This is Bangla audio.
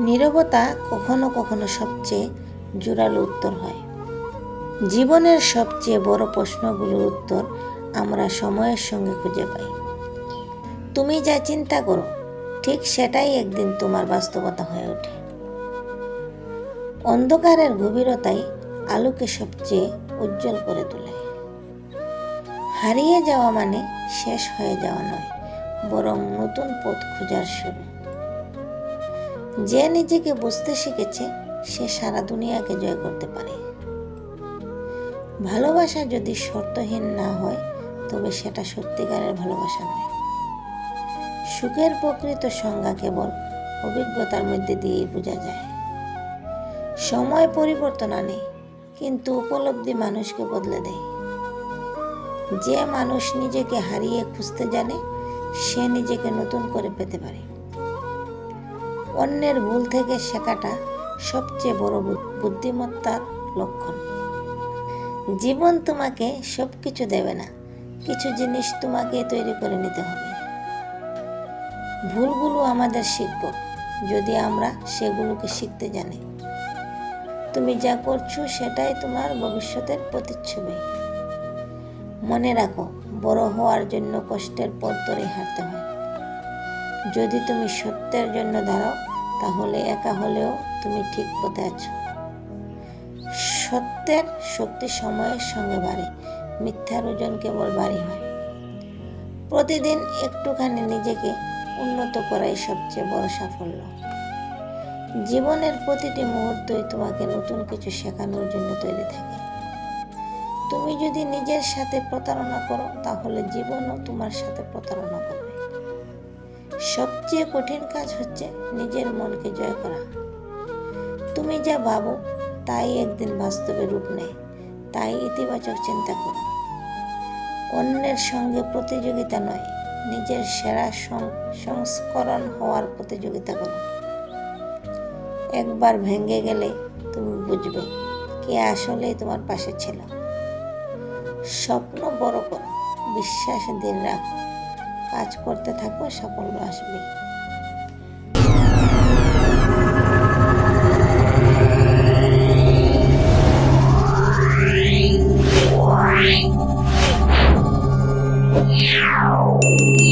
নীরবতা কখনো কখনো সবচেয়ে জোরালো উত্তর হয়। জীবনের সবচেয়ে বড় প্রশ্নগুলোর উত্তর আমরা সময়ের সঙ্গে খুঁজে পাই। তুমি যা চিন্তা করো, ঠিক সেটাই একদিন তোমার বাস্তবতা হয়ে ওঠে। অন্ধকারের গভীরতাই আলোকে সবচেয়ে উজ্জ্বল করে তোলে। হারিয়ে যাওয়া মানে শেষ হয়ে যাওয়া নয়, বরং নতুন পথ খোঁজার শুরু। যে নিজেকে বুঝতে শিখেছে, সে সারা দুনিয়াকে জয় করতে পারে। ভালোবাসা যদি শর্তহীন না হয়, তবে সেটা সত্যিকারের ভালোবাসা নয়। সুখের প্রকৃত সংজ্ঞা কেবল অভিজ্ঞতার মধ্যে দিয়েই বোঝা যায়। সময় পরিবর্তন আনে, কিন্তু উপলব্ধি মানুষকে বদলে দেয়। যে মানুষ নিজেকে হারিয়ে খুঁজতে জানে, সে নিজেকে নতুন করে পেতে পারে। অন্যের ভুল থেকে শেখাটা সবচেয়ে বড় বুদ্ধিমত্তার লক্ষণ। জীবন তোমাকে সব কিছু দেবে না, কিছু জিনিস তোমাকে তৈরি করে নিতে হবে। ভুলগুলো আমাদের শিক্ষক যদি আমরা সেগুলোকে শিখতে জানি। তুমি যা করছ সেটাই তোমার ভবিষ্যতের প্রতিচ্ছবি। মনে রাখো, বড় হওয়ার জন্য কষ্টের পথ ধরে হাঁটতে হয়। যদি তুমি সত্যের জন্য দাঁড়াও তাহলে একা হলেও তুমি ঠিক পথে আছো। সত্যের শক্তি সময়ের সঙ্গে বাড়ে মিথ্যার ওজন কেবল বাড়ি হয়। প্রতিদিন একটুখানি নিজেকে উন্নত করাই সবচেয়ে বড় সাফল্য। জীবনের প্রতিটি মুহূর্তই তোমাকে নতুন কিছু শেখানোর জন্য তৈরি থাকে। তুমি যদি নিজের সাথে প্রতারণা করো, তাহলে জীবনও তোমার সাথে প্রতারণা করবে। সবচেয়ে কঠিন কাজ হচ্ছে নিজের মনকে জয় করা। তুমি যা ভাবো, তাই একদিন বাস্তবে রূপ নেয়। তাই ইতিবাচক চিন্তা করো। অন্যের সঙ্গে প্রতিযোগিতা নয়, নিজের সেরা সংস্করণ হওয়ার প্রতিযোগিতা করো। একবার ভেঙে গেলে তুমি বুঝবে কে আসলেই তোমার পাশে ছিল। স্বপ্ন বড় করো, বিশ্বাস দিন রাখো। কাজ করতে থাকো সাফল্য আসবে Yeah.